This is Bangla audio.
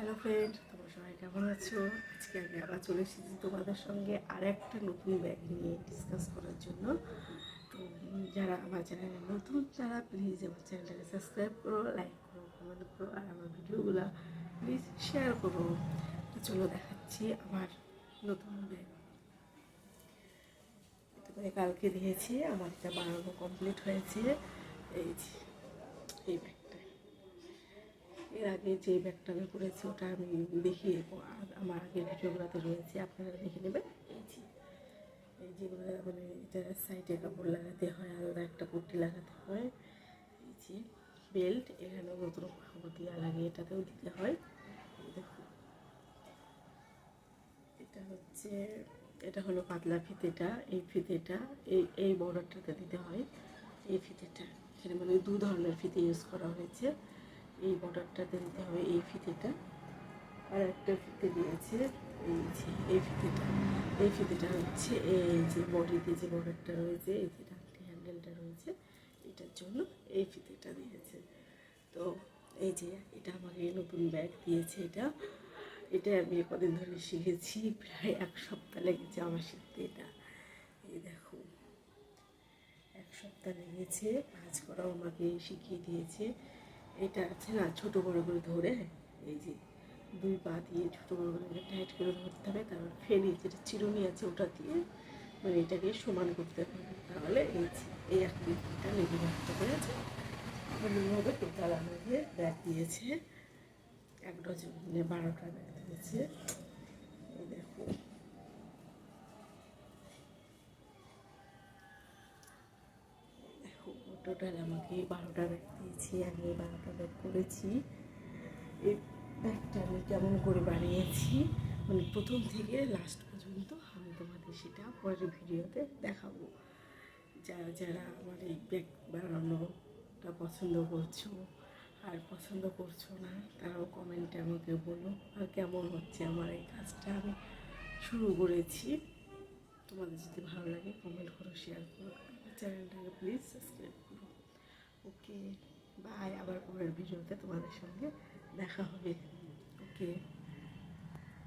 হ্যালো ফ্রেন্ড তোমরা সবাই কেমন আছো? আজকে আমি আবার চলে এসেছি তোমাদের সঙ্গে আর একটা নতুন ব্যাগ নিয়ে ডিসকাস করার জন্য। তো যারা আমার চ্যানেলে নতুন যারা প্লিজ আমার চ্যানেলটাকে সাবস্ক্রাইব করো লাইক করো কমেন্ট করো, আর আমার ভিডিওগুলো প্লিজ শেয়ার করো। চলো দেখাচ্ছি আমার নতুন ব্যাগ। করে কালকে দিয়েছি আমার এটা বানানো কমপ্লিট হয়েছে। এই এই ব্যাগটা এর আগে যে ব্যাগটা আমি করেছি ওটা আমি দেবো। আমার আগের ভিডিওগুলোতে রয়েছে, আপনারা দেখে নেবেন। এই যেগুলো মানে এটা সাইডে কাপড় লাগাতে হয়, আলাদা একটা পট্টি লাগাতে হয়। এই যে বেল্ট, এখানেও নতুন কাপড় দেওয়া লাগে, এটাতেও দিতে হয়। দেখুন। এটা হচ্ছে, এটা হলো পাতলা ফিতেটা, এই ফিতেটা, এই এই বর্ডারটাতে দিতে হয়। এই ফিতেটা, এখানে মানে দু ধরনের ফিতে ইউজ করা হয়েছে। এই বর্ডারটাতে দিতে হবে এই ফিতেটা। আর একটা ফিতে দিয়েছে, এই যে এই ফিতেটা। এই ফিতেটা হচ্ছে এই যে বডিতে যে বর্ডারটা রয়েছে, এই যে ডান্টি হ্যান্ডেলটা রয়েছে, এটার জন্য এই ফিতেটা দিয়েছে। তো এই যে এটা আমাকে নতুন ব্যাগ দিয়েছে এটা। এটা আমি কদিন ধরে শিখেছি, প্রায় এক সপ্তাহ লেগেছে আমার শিখতে এটা। এই দেখো, এক সপ্তাহ লেগেছে, কাজ করাও আমাকে শিখিয়ে দিয়েছে। এটা আছে না, ছোটো বড়ো করে ধরে এই যে দুই পা দিয়ে ছোটো বড়ো করে টাইট করে ধরতে হবে। তারপর ফেরি যেটা চিরুনি আছে ওটা দিয়ে মানে এটাকে সমান করতে হবে। তাহলে এই এই আকৃতিটা লেগে রাখতে পেরেছে এমনভাবে টোটাল আমাকে ব্যাগ দিয়েছে। এক ডজন মানে বারোটা ব্যাগ দিয়েছে। দেখো। টোটাল আমাকে বারোটা ব্যাগ দিয়েছি, আমি এই বারোটা ব্যাগ করেছি। এই ব্যাগটা আমি কেমন করে বানিয়েছি? মানে প্রথম থেকে লাস্ট পর্যন্ত আমি তোমাদের সেটা পরের ভিডিওতে দেখাবো। যারা যারা আমার এই ব্যাগ বানানোটা পছন্দ করছ আর পছন্দ করছ না, তারাও কমেন্টে আমাকে বলো, আর কেমন হচ্ছে আমার এই কাজটা? আমি শুরু করেছি। তোমাদের যদি ভালো লাগে কমেন্ট করো শেয়ার করো। চ্যানেলটাকে প্লিজ সাবস্ক্রাইব করো। ওকে বাই আবার পরের ভিডিওতে তোমাদের সঙ্গে দেখা হবে। ওকে